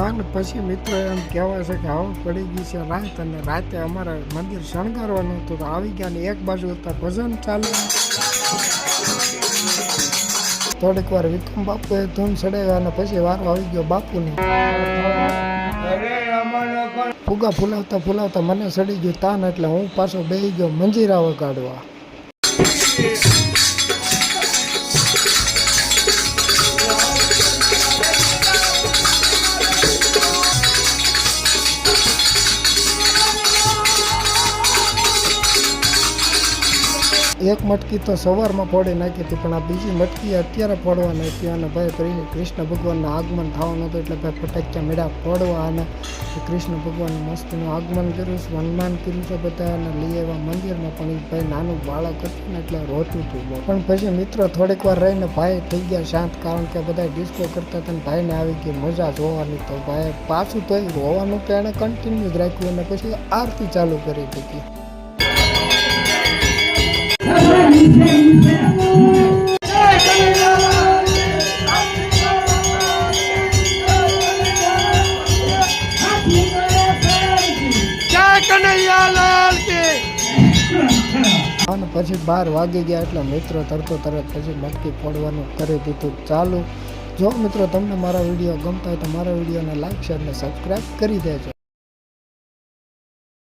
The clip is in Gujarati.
હા ને પછી મિત્રો એમ કહેવાય છે કે હવે પડી ગઈ છે રાત અને રાતે અમારે મંદિર શણગારવાનું હતું તો આવી ગયા ને એક બાજુ હતા ભજન ચાલુ. થોડીક વાર વિક્રમ બાપુએ ધૂન ચડાવ્યા અને પછી વારો આવી ગયો બાપુની. ફુગા ફુલાવતા ફુલાવતા મને સડી ગયું તાન એટલે હું પાછો બેહી ગયો મંજીરા વગાડવા. એક મટકી તો સવારમાં ફોડી નાખી હતી, પણ આ બીજી મટકી અત્યારે ફોડવા નાખી અને ભાઈ કૃષ્ણ ભગવાનનું આગમન થવાનું હતું એટલે ભાઈ ફટાક્યા મેળા ફોડવા અને કૃષ્ણ ભગવાનનું મસ્તનું આગમન કર્યું છે વનમાન કર્યું છે બધા અને લઈ આવ્યા મંદિરમાં. પણ એ ભાઈ નાનું બાળક હતું ને એટલે રોતું હતું પણ પછી મિત્રો થોડીક વાર રહીને ભાઈ થઈ ગયા શાંત, કારણ કે બધા ડિસ્કો કરતા હતા ભાઈને આવી ગઈ મજા જોવાની. તો ભાઈ પાછું તો રોવાનું તો એણે કન્ટિન્યુ જ રાખ્યું અને પછી આરતી ચાલુ કરી દીધી. અને પછી બાર વાગી ગયા એટલે મિત્રો તરતો તરત પછી મટકી ફોડવાનું કરી દીધું ચાલુ. જો મિત્રો તમને મારા વીડિયો ગમતા હોય તો મારા વિડીયોને લાઈક શેર અને સબસ્ક્રાઈબ કરી દેજો.